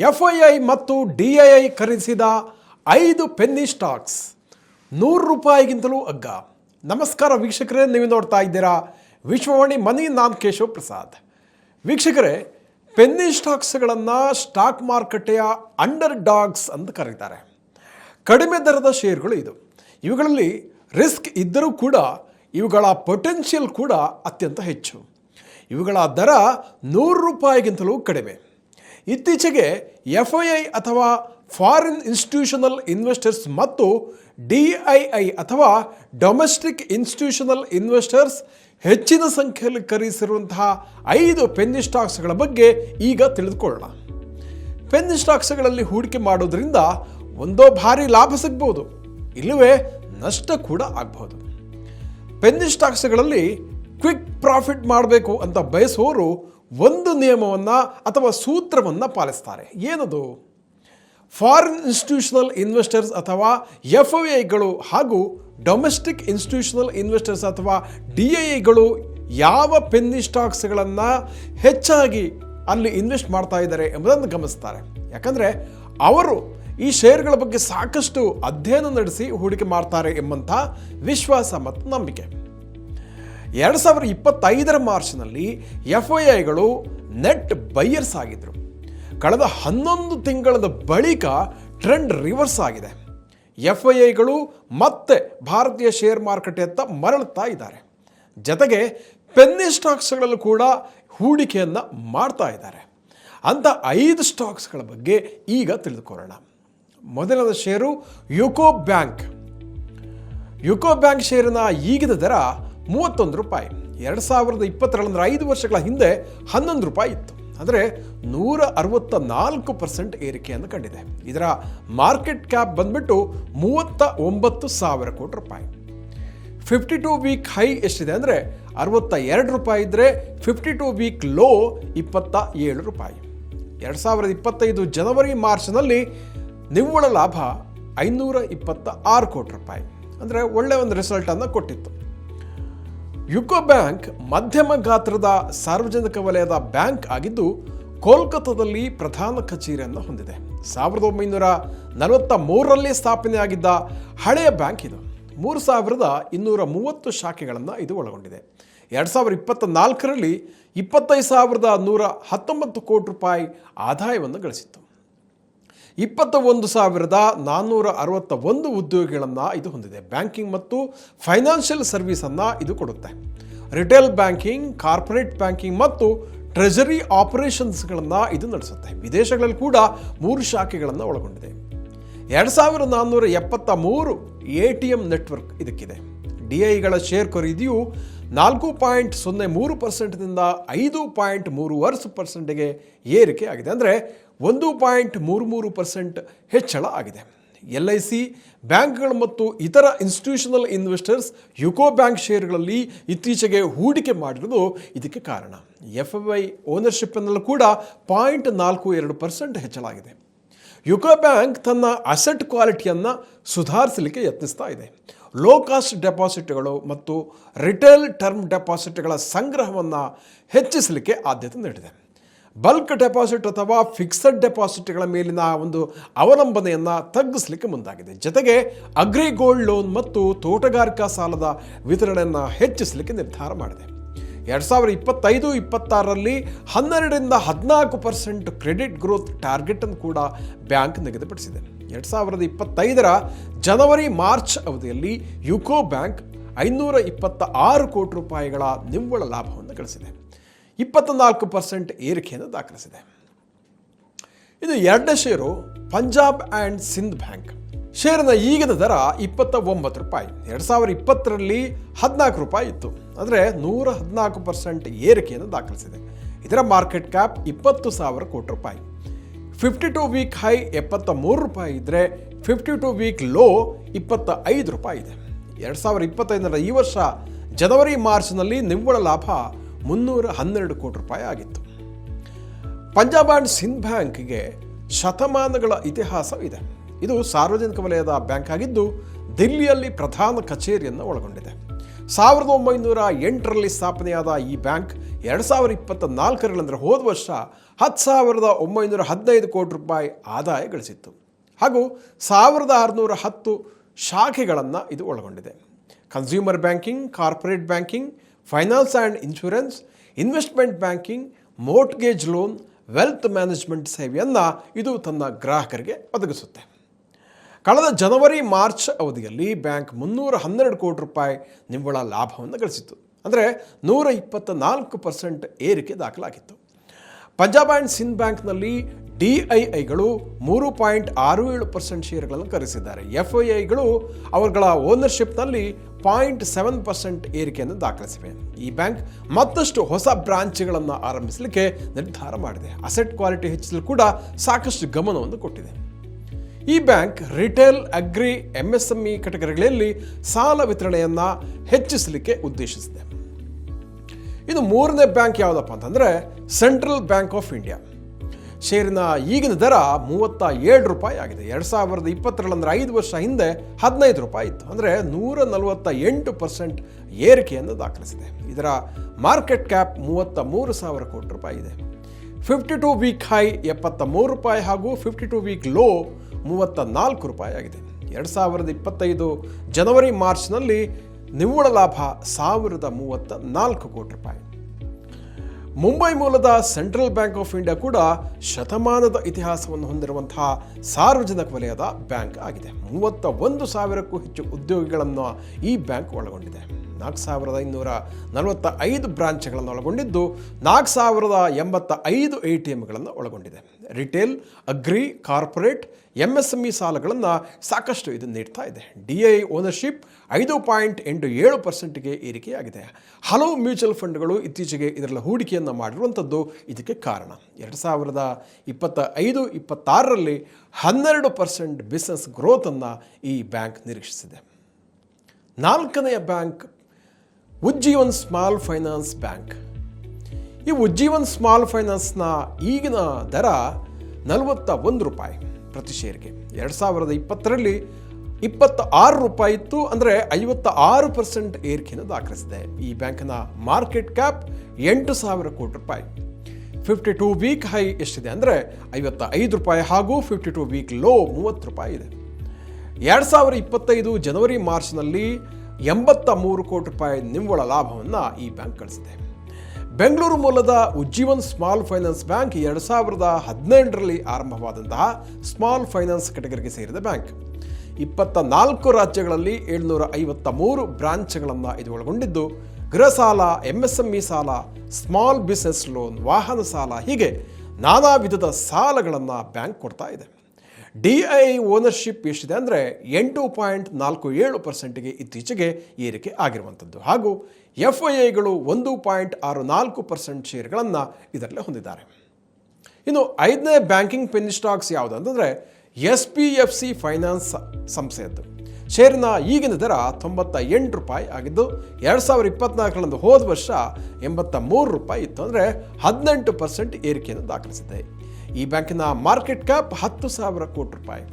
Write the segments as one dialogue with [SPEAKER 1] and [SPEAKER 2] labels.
[SPEAKER 1] ಎಫ್ಐಐ ಮತ್ತು ಡಿಐಐ ಖರೀದಿಸಿದ ಐದು ಪೆನ್ನಿ ಸ್ಟಾಕ್ಸ್. ನೂರು ರೂಪಾಯಿಗಿಂತಲೂ ಅಗ್ಗ. ನಮಸ್ಕಾರ ವೀಕ್ಷಕರೇ, ನೀವು ನೋಡ್ತಾ ಇದ್ದೀರಾ ವಿಶ್ವವಾಣಿ ಮನಿ ನಾನ್ ಕೇಶವ್ ಪ್ರಸಾದ್. ವೀಕ್ಷಕರೇ, ಪೆನ್ನಿ ಸ್ಟಾಕ್ಸ್ಗಳನ್ನು ಸ್ಟಾಕ್ ಮಾರುಕಟ್ಟೆಯ ಅಂಡರ್ ಡಾಗ್ಸ್ ಅಂತ ಕರೀತಾರೆ. ಕಡಿಮೆ ದರದ ಶೇರ್ಗಳು ಇದು. ಇವುಗಳಲ್ಲಿ ರಿಸ್ಕ್ ಇದ್ದರೂ ಕೂಡ ಇವುಗಳ ಪೊಟೆನ್ಷಿಯಲ್ ಕೂಡ ಅತ್ಯಂತ ಹೆಚ್ಚು. ಇವುಗಳ ದರ ನೂರು ರೂಪಾಯಿಗಿಂತಲೂ ಕಡಿಮೆ. ಇತ್ತೀಚೆಗೆ ಎಫ್ ಐ ಐ ಅಥವಾ ಫಾರಿನ್ ಇನ್ಸ್ಟಿಟ್ಯೂಷನಲ್ ಇನ್ವೆಸ್ಟರ್ಸ್ ಮತ್ತು ಡಿ ಐ ಐ ಅಥವಾ ಡೊಮೆಸ್ಟಿಕ್ ಇನ್ಸ್ಟಿಟ್ಯೂಷನಲ್ ಇನ್ವೆಸ್ಟರ್ಸ್ ಹೆಚ್ಚಿನ ಸಂಖ್ಯೆಯಲ್ಲಿ ಖರೀದಿಸಿರುವಂತಹ ಐದು ಪೆನ್ ಸ್ಟಾಕ್ಸ್ಗಳ ಬಗ್ಗೆ ಈಗ ತಿಳಿದುಕೊಳ್ಳೋಣ. ಪೆನ್ ಸ್ಟಾಕ್ಸ್ಗಳಲ್ಲಿ ಹೂಡಿಕೆ ಮಾಡೋದ್ರಿಂದ ಒಂದೋ ಭಾರಿ ಲಾಭ ಸಿಗ್ಬೋದು, ಇಲ್ಲವೇ ನಷ್ಟ ಕೂಡ ಆಗ್ಬೋದು. ಪೆನ್ ಸ್ಟಾಕ್ಸ್ಗಳಲ್ಲಿ ಕ್ವಿಕ್ ಪ್ರಾಫಿಟ್ ಮಾಡಬೇಕು ಅಂತ ಬಯಸುವವರು ಒಂದು ನಿಯಮವನ್ನು ಅಥವಾ ಸೂತ್ರವನ್ನು ಪಾಲಿಸ್ತಾರೆ. ಏನದು? ಫಾರಿನ್ ಇನ್ಸ್ಟಿಟ್ಯೂಷನಲ್ ಇನ್ವೆಸ್ಟರ್ಸ್ ಅಥವಾ ಎಫ್ ಐಗಳು ಹಾಗೂ ಡೊಮೆಸ್ಟಿಕ್ ಇನ್ಸ್ಟಿಟ್ಯೂಷನಲ್ ಇನ್ವೆಸ್ಟರ್ಸ್ ಅಥವಾ ಡಿ ಐಗಳು ಯಾವ ಪೆನ್ನಿ ಸ್ಟಾಕ್ಸ್ಗಳನ್ನು ಹೆಚ್ಚಾಗಿ ಅಲ್ಲಿ ಇನ್ವೆಸ್ಟ್ ಮಾಡ್ತಾ ಇದ್ದಾರೆ ಎಂಬುದನ್ನು ಗಮನಿಸ್ತಾರೆ. ಯಾಕಂದರೆ ಅವರು ಈ ಶೇರ್ಗಳ ಬಗ್ಗೆ ಸಾಕಷ್ಟು ಅಧ್ಯಯನ ನಡೆಸಿ ಹೂಡಿಕೆ ಮಾಡ್ತಾರೆ ಎಂಬಂಥ ವಿಶ್ವಾಸ ಮತ್ತು ನಂಬಿಕೆ. ಎರಡು ಸಾವಿರದ ಇಪ್ಪತ್ತೈದರ ಮಾರ್ಚ್ನಲ್ಲಿ ಎಫ್ ಐ ಐಗಳು ನೆಟ್ ಬೈಯರ್ಸ್ ಆಗಿದ್ದರು ಕಳೆದ ಹನ್ನೊಂದು ತಿಂಗಳದ ಬಳಿಕ ಟ್ರೆಂಡ್ ರಿವರ್ಸ್ ಆಗಿದೆ. ಎಫ್ ಐ ಐಗಳು ಮತ್ತೆ ಭಾರತೀಯ ಶೇರ್ ಮಾರುಕಟ್ಟೆಯತ್ತ ಮರಳುತ್ತಾ ಇದ್ದಾರೆ. ಜೊತೆಗೆ ಪೆನ್ನಿ ಸ್ಟಾಕ್ಸ್ಗಳಲ್ಲೂ ಕೂಡ ಹೂಡಿಕೆಯನ್ನು ಮಾಡ್ತಾ ಇದ್ದಾರೆ. ಅಂಥ ಐದು ಸ್ಟಾಕ್ಸ್ಗಳ ಬಗ್ಗೆ ಈಗ ತಿಳಿದುಕೊಳ್ಳೋಣ. ಮೊದಲನೇ share UCO bank. UCO bank ಷೇರಿನ ಈಗಿನ ದರ ಮೂವತ್ತೊಂದು ರೂಪಾಯಿ. ಎರಡು ಸಾವಿರದ ಇಪ್ಪತ್ತರಲ್ಲಿ ಅಂದರೆ ಐದು ವರ್ಷಗಳ ಹಿಂದೆ ಹನ್ನೊಂದು ರೂಪಾಯಿ ಇತ್ತು. ಅಂದರೆ ನೂರ ಅರವತ್ತ ನಾಲ್ಕು ಪರ್ಸೆಂಟ್ ಏರಿಕೆಯನ್ನು ಕಂಡಿದೆ. ಇದರ ಮಾರ್ಕೆಟ್ ಕ್ಯಾಪ್ ಬಂದ್ಬಿಟ್ಟು ಮೂವತ್ತ ಒಂಬತ್ತು ಸಾವಿರ ಕೋಟಿ ರೂಪಾಯಿ. ಫಿಫ್ಟಿ ಟು ವೀಕ್ ಹೈ ಎಷ್ಟಿದೆ ಅಂದರೆ ಅರವತ್ತ ಎರಡು ರೂಪಾಯಿ ಇದ್ದರೆ ಫಿಫ್ಟಿ ಟು ವೀಕ್ ಲೋ ಇಪ್ಪತ್ತ ಏಳು ರೂಪಾಯಿ. ಎರಡು ಸಾವಿರದ ಇಪ್ಪತ್ತೈದು ಜನವರಿ, ಮಾರ್ಚ್ನಲ್ಲಿ ನಿವ್ವಳ ಲಾಭ ಐನೂರ ಇಪ್ಪತ್ತ ಆರು ಕೋಟಿ ರೂಪಾಯಿ. ಅಂದರೆ ಒಳ್ಳೆಯ ಒಂದು ರಿಸಲ್ಟನ್ನು ಕೊಟ್ಟಿತ್ತು. ಯುಕೋ ಬ್ಯಾಂಕ್ ಮಧ್ಯಮ ಗಾತ್ರದ ಸಾರ್ವಜನಿಕ ವಲಯದ ಬ್ಯಾಂಕ್ ಆಗಿದ್ದು, ಕೋಲ್ಕತ್ತಾದಲ್ಲಿ ಪ್ರಧಾನ ಕಚೇರಿಯನ್ನು ಹೊಂದಿದೆ. ಸಾವಿರದ ಒಂಬೈನೂರ ನಲವತ್ತ ಮೂರರಲ್ಲಿ ಸ್ಥಾಪನೆಯಾಗಿದ್ದ ಹಳೆಯ ಬ್ಯಾಂಕ್ ಇದು. ಮೂರು ಸಾವಿರದ ಇನ್ನೂರ ಮೂವತ್ತು ಶಾಖೆಗಳನ್ನು ಇದು ಒಳಗೊಂಡಿದೆ. ಎರಡು ಸಾವಿರದ ಇಪ್ಪತ್ತ ನಾಲ್ಕರಲ್ಲಿ ಇಪ್ಪತ್ತೈದು ಸಾವಿರದ ನೂರ ಹತ್ತೊಂಬತ್ತು ಕೋಟಿ ರೂಪಾಯಿ ಆದಾಯವನ್ನು ಗಳಿಸಿತ್ತು. ಇಪ್ಪತ್ತ ಒಂದು ಸಾವಿರದ ನಾನ್ನೂರ ಅರವತ್ತ ಒಂದು ಉದ್ಯೋಗಿಗಳನ್ನು ಇದು ಹೊಂದಿದೆ. ಬ್ಯಾಂಕಿಂಗ್ ಮತ್ತು ಫೈನಾನ್ಷಿಯಲ್ ಸರ್ವಿಸನ್ನು ಇದು ಕೊಡುತ್ತೆ. ರಿಟೇಲ್ ಬ್ಯಾಂಕಿಂಗ್, ಕಾರ್ಪೊರೇಟ್ ಬ್ಯಾಂಕಿಂಗ್ ಮತ್ತು ಟ್ರೆಜರಿ ಆಪರೇಷನ್ಸ್ಗಳನ್ನು ಇದು ನಡೆಸುತ್ತೆ. ವಿದೇಶಗಳಲ್ಲಿ ಕೂಡ ಮೂರು ಶಾಖೆಗಳನ್ನು ಒಳಗೊಂಡಿದೆ. ಎರಡು ಸಾವಿರದ ನಾನ್ನೂರ ಎಪ್ಪತ್ತ ಮೂರು ಎ ಟಿ ಎಂ ನೆಟ್ವರ್ಕ್ ಇದಕ್ಕಿದೆ. ಡಿ ಐಗಳ ಶೇರ್ ಖರೀದಿಯು ನಾಲ್ಕು ಪಾಯಿಂಟ್ ಸೊನ್ನೆ ಮೂರು ಪರ್ಸೆಂಟ್ನಿಂದ ಐದು ಪಾಯಿಂಟ್ ಮೂರು ವರ್ಷ ಪರ್ಸೆಂಟ್ಗೆ ಏರಿಕೆ ಆಗಿದೆ. ಅಂದರೆ ಒಂದು ಪಾಯಿಂಟ್ ಮೂರು ಮೂರು ಪರ್ಸೆಂಟ್ ಹೆಚ್ಚಳ ಆಗಿದೆ. ಎಲ್ ಐ ಸಿ, ಬ್ಯಾಂಕ್ಗಳು ಮತ್ತು ಇತರ ಇನ್ಸ್ಟಿಟ್ಯೂಷನಲ್ ಇನ್ವೆಸ್ಟರ್ಸ್ ಯುಕೋ ಬ್ಯಾಂಕ್ ಶೇರ್ಗಳಲ್ಲಿ ಇತ್ತೀಚೆಗೆ ಹೂಡಿಕೆ ಮಾಡಿರೋದು ಇದಕ್ಕೆ ಕಾರಣ. ಎಫ್ ಐ ಓನರ್ಶಿಪ್ನಲ್ಲೂ ಕೂಡ ಪಾಯಿಂಟ್ ನಾಲ್ಕು ಎರಡು ಪರ್ಸೆಂಟ್ ಹೆಚ್ಚಳಾಗಿದೆ ಯುಕೋ ಬ್ಯಾಂಕ್ ತನ್ನ ಅಸೆಟ್ ಕ್ವಾಲಿಟಿಯನ್ನು ಸುಧಾರಿಸಲಿಕ್ಕೆ ಯತ್ನಿಸ್ತಾ ಇದೆ. ಲೋ ಕಾಸ್ಟ್ ಡೆಪಾಸಿಟ್ಗಳು ಮತ್ತು ರಿಟೇಲ್ ಟರ್ಮ್ ಡೆಪಾಸಿಟ್ಗಳ ಸಂಗ್ರಹವನ್ನು ಹೆಚ್ಚಿಸಲಿಕ್ಕೆ ಆದ್ಯತೆ ನೀಡಿದೆ. ಬಲ್ಕ್ ಡೆಪಾಸಿಟ್ ಅಥವಾ ಫಿಕ್ಸಡ್ ಡೆಪಾಸಿಟ್ಗಳ ಮೇಲಿನ ಒಂದು ಅವಲಂಬನೆಯನ್ನು ತಗ್ಗಿಸಲಿಕ್ಕೆ ಮುಂದಾಗಿದೆ. ಜೊತೆಗೆ ಅಗ್ರಿ ಗೋಲ್ಡ್ ಲೋನ್ ಮತ್ತು ತೋಟಗಾರಿಕಾ ಸಾಲದ ವಿತರಣೆಯನ್ನು ಹೆಚ್ಚಿಸಲಿಕ್ಕೆ ನಿರ್ಧಾರ ಮಾಡಿದೆ. ಎರಡು ಸಾವಿರದ ಇಪ್ಪತ್ತೈದು, ಇಪ್ಪತ್ತಾರರಲ್ಲಿ ಹನ್ನೆರಡರಿಂದ ಹದಿನಾಲ್ಕು ಪರ್ಸೆಂಟ್ ಕ್ರೆಡಿಟ್ ಗ್ರೋತ್ ಟಾರ್ಗೆಟನ್ನು ಕೂಡ ಬ್ಯಾಂಕ್ ನಿಗದಿಪಡಿಸಿದೆ. ಎರಡು ಸಾವಿರದ ಇಪ್ಪತ್ತೈದರ ಜನವರಿ, ಮಾರ್ಚ್ ಅವಧಿಯಲ್ಲಿ ಯುಕೋ ಬ್ಯಾಂಕ್ ಐನೂರ ಇಪ್ಪತ್ತ ಆರು ಕೋಟಿ ರೂಪಾಯಿಗಳ ನಿವ್ವಳ ಲಾಭವನ್ನು ಗಳಿಸಿದೆ. ಇಪ್ಪತ್ತ ನಾಲ್ಕು ಪರ್ಸೆಂಟ್ ಏರಿಕೆಯನ್ನು ದಾಖಲಿಸಿದೆ. ಇದು ಎರಡನೇ share Punjab and Sindh bank. ಷೇರಿನ ಈಗಿನ ದರ ಇಪ್ಪತ್ತ ಒಂಬತ್ತು ರೂಪಾಯಿ. ಎರಡು ಸಾವಿರದ ಇಪ್ಪತ್ತರಲ್ಲಿ ಹದಿನಾಲ್ಕು ರೂಪಾಯಿ ಇತ್ತು. ಅಂದರೆ ನೂರ ಹದಿನಾಲ್ಕು ಪರ್ಸೆಂಟ್ ಏರಿಕೆಯನ್ನು ದಾಖಲಿಸಿದೆ. ಇದರ ಮಾರ್ಕೆಟ್ ಕ್ಯಾಪ್ ಇಪ್ಪತ್ತು ಸಾವಿರ ಕೋಟಿ ರೂಪಾಯಿ. ಫಿಫ್ಟಿ ಟು ವೀಕ್ ಹೈ ಎಪ್ಪತ್ತ ಮೂರು ರೂಪಾಯಿ ಇದ್ದರೆ ಫಿಫ್ಟಿ ಟು ವೀಕ್ ಲೋ ಇಪ್ಪತ್ತ ಐದು ರೂಪಾಯಿ ಇದೆ. ಎರಡು ಸಾವಿರದ ಇಪ್ಪತ್ತೈದರ ಈ ವರ್ಷ ಜನವರಿ ಮಾರ್ಚ್ನಲ್ಲಿ ನಿವ್ವಳ ಲಾಭ ಮುನ್ನೂರ ಹನ್ನೆರಡು ಕೋಟಿ ರೂಪಾಯಿ ಆಗಿತ್ತು. ಪಂಜಾಬ್ ಆ್ಯಂಡ್ ಸಿಂಧ್ ಬ್ಯಾಂಕ್ಗೆ ಶತಮಾನಗಳ ಇತಿಹಾಸವಿದೆ. ಇದು ಸಾರ್ವಜನಿಕ ವಲಯದ ಬ್ಯಾಂಕ್ ಆಗಿದ್ದು, ದಿಲ್ಲಿಯಲ್ಲಿ ಪ್ರಧಾನ ಕಚೇರಿಯನ್ನು ಒಳಗೊಂಡಿದೆ. ಸಾವಿರದ ಒಂಬೈನೂರ ಎಂಟರಲ್ಲಿ ಸ್ಥಾಪನೆಯಾದ ಈ ಬ್ಯಾಂಕ್ ಎರಡು ಸಾವಿರದ ಇಪ್ಪತ್ತ ನಾಲ್ಕರಲ್ಲಿ ಅಂದರೆ ಹೋದ ವರ್ಷ ಹತ್ತು ಸಾವಿರದ ಒಂಬೈನೂರ ಹದಿನೈದು ಕೋಟಿ ರೂಪಾಯಿ ಆದಾಯ ಗಳಿಸಿತ್ತು. ಹಾಗೂ ಸಾವಿರದ ಆರುನೂರ ಹತ್ತು ಶಾಖೆಗಳನ್ನು ಇದು ಒಳಗೊಂಡಿದೆ. Consumer banking, corporate banking finance and insurance investment banking mortgage loan wealth management ಸೇವೆಯನ್ನು ಇದು ತನ್ನ ಗ್ರಾಹಕರಿಗೆ ಒದಗಿಸುತ್ತೆ. ಕಳೆದ ಜನವರಿ, ಮಾರ್ಚ್ ಅವಧಿಯಲ್ಲಿ ಬ್ಯಾಂಕ್ ಮುನ್ನೂರ ಹನ್ನೆರಡು ಕೋಟಿ ರೂಪಾಯಿ ನಿವ್ವಳ ಲಾಭವನ್ನು ಗಳಿಸಿತ್ತು. ಅಂದರೆ ನೂರ ಇಪ್ಪತ್ತ ನಾಲ್ಕು ಪರ್ಸೆಂಟ್ ಏರಿಕೆ ದಾಖಲಾಗಿತ್ತು. ಪಂಜಾಬ್ ಆ್ಯಂಡ್ ಸಿಂಧ್ ಬ್ಯಾಂಕ್ನಲ್ಲಿ ಡಿ ಐ ಐಗಳು ಮೂರು ಪಾಯಿಂಟ್ ಆರು ಏಳು ಪರ್ಸೆಂಟ್ ಶೇರ್ಗಳನ್ನು ಖರೀದಿಸಿದ್ದಾರೆ. ಎಫ್ ಐ ಐಗಳು ಅವರುಗಳ ಓನರ್ಶಿಪ್ನಲ್ಲಿ ಪಾಯಿಂಟ್ ಸೆವೆನ್ ಪರ್ಸೆಂಟ್ ಏರಿಕೆಯನ್ನು ದಾಖಲಿಸಿವೆ. ಈ ಬ್ಯಾಂಕ್ ಮತ್ತಷ್ಟು ಹೊಸ ಬ್ರಾಂಚ್ಗಳನ್ನು ಆರಂಭಿಸಲಿಕ್ಕೆ ನಿರ್ಧಾರ ಮಾಡಿದೆ. ಅಸೆಟ್ ಕ್ವಾಲಿಟಿ ಹೆಚ್ಚಿಸಲು ಕೂಡ ಸಾಕಷ್ಟು ಗಮನವನ್ನು ಕೊಟ್ಟಿದೆ. ಈ ಬ್ಯಾಂಕ್ ರಿಟೇಲ್, ಅಗ್ರಿ, ಎಂಎಸ್ಎಂಇ ಕಟಗರಿಗಳಲ್ಲಿ ಸಾಲ ವಿತರಣೆಯನ್ನು ಹೆಚ್ಚಿಸಲಿಕ್ಕೆ ಉದ್ದೇಶಿಸಿದೆ. ಇದು ಮೂರನೇ ಬ್ಯಾಂಕ್ ಯಾವುದಪ್ಪ ಅಂತಂದರೆ ಸೆಂಟ್ರಲ್ ಬ್ಯಾಂಕ್ ಆಫ್ ಇಂಡಿಯಾ. ಶೇರಿನ ಈಗಿನ ದರ ಮೂವತ್ತ ಏಳು ರೂಪಾಯಿ ಆಗಿದೆ. ಎರಡು ಸಾವಿರದ ಇಪ್ಪತ್ತರಲ್ಲಿ ಅಂದರೆ ಐದು ವರ್ಷ ಹಿಂದೆ ಹದಿನೈದು ರೂಪಾಯಿ ಇತ್ತು. ಅಂದರೆ ನೂರ ನಲವತ್ತ ಎಂಟು ಪರ್ಸೆಂಟ್ ಏರಿಕೆಯನ್ನು ದಾಖಲಿಸಿದೆ. ಇದರ ಮಾರ್ಕೆಟ್ ಕ್ಯಾಪ್ ಮೂವತ್ತ ಮೂರು ಸಾವಿರ ಕೋಟಿ ರೂಪಾಯಿ ಇದೆ. ಫಿಫ್ಟಿ ಟು ವೀಕ್ ಹೈ ಎಪ್ಪತ್ತ ಮೂರು ರೂಪಾಯಿ ಹಾಗೂ ಫಿಫ್ಟಿ ಟು ವೀಕ್ ಲೋ ಮೂವತ್ತ ನಾಲ್ಕು ರೂಪಾಯಿ ಆಗಿದೆ. ಎರಡು ಸಾವಿರದ ಇಪ್ಪತ್ತೈದು ಜನವರಿ ಮಾರ್ಚ್ನಲ್ಲಿ ನಿವ್ವಳ ಲಾಭ ಸಾವಿರದ ಮೂವತ್ತ ನಾಲ್ಕು ಕೋಟಿ ರೂಪಾಯಿ. ಮುಂಬೈ ಮೂಲದ ಸೆಂಟ್ರಲ್ ಬ್ಯಾಂಕ್ ಆಫ್ ಇಂಡಿಯಾ ಕೂಡ ಶತಮಾನದ ಇತಿಹಾಸವನ್ನು ಹೊಂದಿರುವಂತಹ ಸಾರ್ವಜನಿಕ ವಲಯದ ಬ್ಯಾಂಕ್ ಆಗಿದೆ. ಮೂವತ್ತ ಒಂದು ಸಾವಿರಕ್ಕೂ ಹೆಚ್ಚು ಉದ್ಯೋಗಿಗಳನ್ನು ಈ ಬ್ಯಾಂಕ್ ಒಳಗೊಂಡಿದೆ. ನಾಲ್ಕು ಸಾವಿರದ ಇನ್ನೂರ ನಲವತ್ತ ಐದು ಬ್ರಾಂಚ್ಗಳನ್ನು ಒಳಗೊಂಡಿದ್ದು, ನಾಲ್ಕು ಸಾವಿರದ ಎಂಬತ್ತ ಐದು ಎ ಟಿ ಎಮ್ಗಳನ್ನು ಒಳಗೊಂಡಿದೆ. Retail, agri, corporate M S M ಸಾಲಗಳನ್ನು ಸಾಕಷ್ಟು ಇದು ನೀಡ್ತಾ ಇದೆ. ಡಿ ಐ ಓನರ್ಶಿಪ್ ಐದು ಪಾಯಿಂಟ್ ಎಂಟು ಏಳು ಪರ್ಸೆಂಟ್ಗೆ ಏರಿಕೆಯಾಗಿದೆ. ಹಲವು ಮ್ಯೂಚುವಲ್ ಫಂಡ್ಗಳು ಇತ್ತೀಚೆಗೆ ಇದರಲ್ಲಿ ಹೂಡಿಕೆಯನ್ನು ಮಾಡಿರುವಂಥದ್ದು ಇದಕ್ಕೆ ಕಾರಣ. ಎರಡು ಸಾವಿರದ ಇಪ್ಪತ್ತ ಐದು, ಇಪ್ಪತ್ತಾರರಲ್ಲಿ ಹನ್ನೆರಡು ಪರ್ಸೆಂಟ್ ಬಿಸ್ನೆಸ್ ಗ್ರೋತನ್ನು ಈ ಬ್ಯಾಂಕ್ ನಿರೀಕ್ಷಿಸಿದೆ. ನಾಲ್ಕನೆಯ bank Ujjivan small finance bank. ಈ ಉಜ್ಜೀವನ್ ಸ್ಮಾಲ್ ಫೈನಾನ್ಸ್ನ ಈಗಿನ ದರ ನಲವತ್ತ ಒಂದು ರೂಪಾಯಿ ಪ್ರತಿ ಶೇರ್ಗೆ ಎರಡು ಸಾವಿರದ ಇಪ್ಪತ್ತರಲ್ಲಿ ಇಪ್ಪತ್ತ ಆರು ರೂಪಾಯಿ ಇತ್ತು ಅಂದರೆ ಐವತ್ತ ಆರು ಪರ್ಸೆಂಟ್ ಏರಿಕೆಯನ್ನು ದಾಖಲಿಸಿದೆ. ಈ ಬ್ಯಾಂಕ್ನ ಮಾರ್ಕೆಟ್ ಕ್ಯಾಪ್ ಎಂಟು ಸಾವಿರ ಕೋಟಿ ರೂಪಾಯಿ. ಫಿಫ್ಟಿ ಟು ವೀಕ್ ಹೈ ಎಷ್ಟಿದೆ ಅಂದರೆ ಐವತ್ತ ಐದು ರೂಪಾಯಿ ಹಾಗೂ ಫಿಫ್ಟಿ ಟು ವೀಕ್ ಲೋ ಮೂವತ್ತು ರೂಪಾಯಿ ಇದೆ. ಎರಡು ಸಾವಿರ ಇಪ್ಪತ್ತೈದು ಜನವರಿ ಮಾರ್ಚ್ನಲ್ಲಿ ಎಂಬತ್ತ ಮೂರು ಕೋಟಿ ರೂಪಾಯಿ ನಿವ್ವಳ ಲಾಭವನ್ನು ಈ ಬ್ಯಾಂಕ್ ಗಳಿಸಿದೆ. ಬೆಂಗಳೂರು ಮೂಲದ ಉಜ್ಜೀವನ್ ಸ್ಮಾಲ್ ಫೈನಾನ್ಸ್ ಬ್ಯಾಂಕ್ ಎರಡು ಸಾವಿರದ ಹದಿನೆಂಟರಲ್ಲಿ ಆರಂಭವಾದಂತಹ ಸ್ಮಾಲ್ ಫೈನಾನ್ಸ್ ಕೆಟಗರಿಗೆ ಸೇರಿದ ಬ್ಯಾಂಕ್. ಇಪ್ಪತ್ತ ನಾಲ್ಕು ರಾಜ್ಯಗಳಲ್ಲಿ ಏಳ್ನೂರ ಐವತ್ತ ಮೂರು ಬ್ರಾಂಚ್ಗಳನ್ನು ಇದು ಒಳಗೊಂಡಿದ್ದು. ಗೃಹ ಸಾಲ ಎಂ ಎಸ್ ಎಂ ಇ ಸಾಲ ಸ್ಮಾಲ್ ಬಿಸ್ನೆಸ್ ಲೋನ್ ವಾಹನ ಸಾಲ ಹೀಗೆ ನಾನಾ ವಿಧದ ಸಾಲಗಳನ್ನು ಬ್ಯಾಂಕ್ ಕೊಡ್ತಾ ಇದೆ. ಡಿ ಐ ಓನರ್ಶಿಪ್ ಎಷ್ಟಿದೆ ಅಂದರೆ ಎಂಟು ಪಾಯಿಂಟ್ ನಾಲ್ಕು ಏಳು ಪರ್ಸೆಂಟ್ಗೆ ಇತ್ತೀಚೆಗೆ ಏರಿಕೆ ಆಗಿರುವಂಥದ್ದು. ಹಾಗೂ ಎಫ್ ಐ ಐಗಳು ಒಂದು ಪಾಯಿಂಟ್ ಆರು ನಾಲ್ಕು ಪರ್ಸೆಂಟ್ ಶೇರ್ಗಳನ್ನು ಇದರಲ್ಲಿ ಹೊಂದಿದ್ದಾರೆ. ಇನ್ನು ಐದನೇ ಬ್ಯಾಂಕಿಂಗ್ ಪೆನ್ನಿ ಸ್ಟಾಕ್ಸ್ ಯಾವುದು ಅಂತಂದರೆ S P F C finance ಸಂಸ್ಥೆಯದ್ದು ಶೇರಿನ ಈಗಿನ ದರ ತೊಂಬತ್ತ ಎಂಟು ರೂಪಾಯಿ ಆಗಿದ್ದು, ಎರಡು ಸಾವಿರ ಇಪ್ಪತ್ನಾಲ್ಕರಂದು ಹೋದ ವರ್ಷ ಎಂಬತ್ತ ಮೂರು ರೂಪಾಯಿ ಇತ್ತು ಅಂದರೆ ಹದಿನೆಂಟು ಪರ್ಸೆಂಟ್ ಏರಿಕೆಯನ್ನು ದಾಖಲಿಸಿದೆ. ಈ ಬ್ಯಾಂಕಿನ ಮಾರ್ಕೆಟ್ ಕ್ಯಾಪ್ ಹತ್ತು ಸಾವಿರ ಕೋಟಿ ರೂಪಾಯಿ.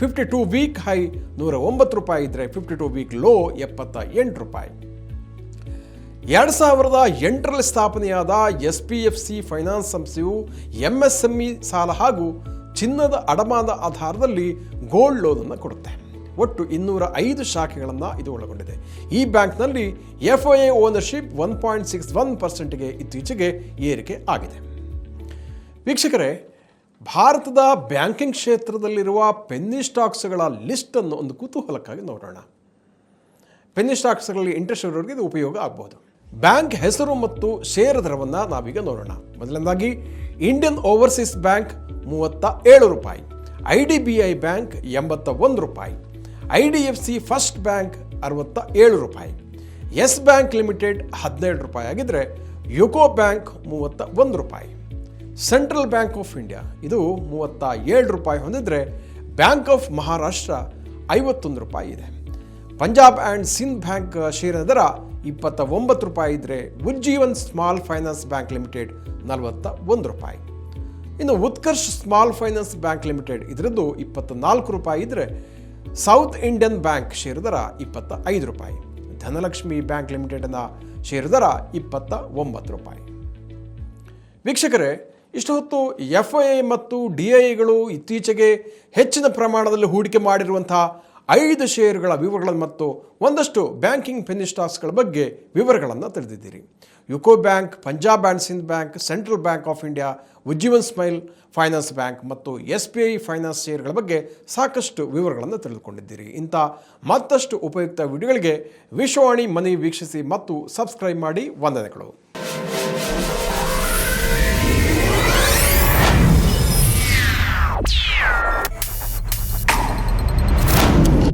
[SPEAKER 1] ಫಿಫ್ಟಿ ಟು ವೀಕ್ ಹೈ ನೂರ ಒಂಬತ್ತು ರೂಪಾಯಿ ಇದ್ದರೆ ಫಿಫ್ಟಿ ಟು ವೀಕ್ ಲೋ ಎಪ್ಪತ್ತ ಎಂಟು ರೂಪಾಯಿ. ಎರಡು ಸಾವಿರದ ಎಂಟರಲ್ಲಿ ಸ್ಥಾಪನೆಯಾದ S P F C finance ಸಂಸ್ಥೆಯು ಎಂ ಎಸ್ ಎಂ ಇ ಸಾಲ ಹಾಗೂ ಚಿನ್ನದ ಅಡಮಾನ ಆಧಾರದಲ್ಲಿ ಗೋಲ್ಡ್ ಲೋನನ್ನು ಕೊಡುತ್ತೆ. ಒಟ್ಟು ಇನ್ನೂರ ಐದು ಶಾಖೆಗಳನ್ನು ಇದು ಒಳಗೊಂಡಿದೆ. ಈ ಬ್ಯಾಂಕ್ನಲ್ಲಿ F I A ownership one point six one ಪರ್ಸೆಂಟ್ಗೆ ಇತ್ತೀಚೆಗೆ ಏರಿಕೆ ಆಗಿದೆ. ವೀಕ್ಷಕರೇ, ಭಾರತದ ಬ್ಯಾಂಕಿಂಗ್ ಕ್ಷೇತ್ರದಲ್ಲಿರುವ ಪೆನ್ನಿ ಸ್ಟಾಕ್ಸ್ಗಳ ಲಿಸ್ಟನ್ನು ಒಂದು ಕುತೂಹಲಕ್ಕಾಗಿ ನೋಡೋಣ. ಪೆನ್ನಿ ಸ್ಟಾಕ್ಸ್ಗಳಲ್ಲಿ ಇಂಟ್ರೆಸ್ಟ್ ಇರೋರಿಗೆ ಇದು ಉಪಯೋಗ ಆಗಬಹುದು ಬ್ಯಾಂಕ್ ಹೆಸರು ಮತ್ತು ಷೇರ್ ದರವನ್ನು ನಾವೀಗ ನೋಡೋಣ. ಮೊದಲನೇದಾಗಿ ಇಂಡಿಯನ್ ಓವರ್ಸೀಸ್ ಬ್ಯಾಂಕ್ ಮೂವತ್ತ ಏಳು ರೂಪಾಯಿ. I D B I bank ಎಂಬತ್ತ ಒಂದು ರೂಪಾಯಿ. I D F C first bank ಅರವತ್ತ ಏಳು ರೂಪಾಯಿ. ಎಸ್ ಬ್ಯಾಂಕ್ ಲಿಮಿಟೆಡ್ ಹದಿನೇಳು ರೂಪಾಯಿ ಆಗಿದ್ದರೆ ಯುಕೋ ಬ್ಯಾಂಕ್ ಮೂವತ್ತ ಒಂದು ರೂಪಾಯಿ. ಸೆಂಟ್ರಲ್ ಬ್ಯಾಂಕ್ ಆಫ್ ಇಂಡಿಯಾ ಇದು ಮೂವತ್ತ ಏಳು ರೂಪಾಯಿ ಹೊಂದಿದ್ರೆ ಬ್ಯಾಂಕ್ ಆಫ್ ಮಹಾರಾಷ್ಟ್ರ ಐವತ್ತೊಂದು ರೂಪಾಯಿ ಇದೆ. ಪಂಜಾಬ್ ಆ್ಯಂಡ್ ಸಿಂಧ್ ಬ್ಯಾಂಕ್ ಷೇರಿನ ದರ ಇಪ್ಪತ್ತ ಒಂಬತ್ತು ರೂಪಾಯಿ ಇದ್ದರೆ Ujjivan small finance bank limited ನಲವತ್ತ ಒಂದು ರೂಪಾಯಿ. ಇನ್ನು Utkarsh small finance bank limited ಇದರದ್ದು ಇಪ್ಪತ್ತ ನಾಲ್ಕು ರೂಪಾಯಿ ಇದ್ದರೆ ಸೌತ್ ಇಂಡಿಯನ್ ಬ್ಯಾಂಕ್ ಷೇರು ದರ ಇಪ್ಪತ್ತ ಐದು ರೂಪಾಯಿ. ಧನಲಕ್ಷ್ಮಿ ಬ್ಯಾಂಕ್ ಲಿಮಿಟೆಡ್ನ ಷೇರು ದರ ಇಪ್ಪತ್ತ ಒಂಬತ್ತು ರೂಪಾಯಿ. ವೀಕ್ಷಕರೇ, ಇಷ್ಟು ಹೊತ್ತು ಎಫ್ ಐ ಮತ್ತು ಡಿ ಐಗಳು ಇತ್ತೀಚೆಗೆ ಹೆಚ್ಚಿನ ಪ್ರಮಾಣದಲ್ಲಿ ಹೂಡಿಕೆ ಮಾಡಿರುವಂತಹ ಐದು ಷೇರುಗಳ ವಿವರಗಳನ್ನು ಮತ್ತು ಒಂದಷ್ಟು ಬ್ಯಾಂಕಿಂಗ್ ಪೆನ್ನಿ ಸ್ಟಾಕ್ಸ್ಗಳ ಬಗ್ಗೆ ವಿವರಗಳನ್ನು ತಿಳಿದಿದ್ದೀರಿ. UCO bank, Punjab and Sindh bank, central bank of India, Ujjivan smile finance bank ಮತ್ತು ಎಸ್ ಬಿ ಐ ಫೈನಾನ್ಸ್ ಶೇರ್ಗಳ ಬಗ್ಗೆ ಸಾಕಷ್ಟು ವಿವರಗಳನ್ನು ತಿಳಿದುಕೊಂಡಿದ್ದೀರಿ. ಇಂಥ ಮತ್ತಷ್ಟು ಉಪಯುಕ್ತ ವಿಡಿಯೋಗಳಿಗೆ ವಿಶ್ವವಾಣಿ ಮನಿ ವೀಕ್ಷಿಸಿ ಮತ್ತು ಸಬ್ಸ್ಕ್ರೈಬ್ ಮಾಡಿ. ವಂದನೆಗಳು.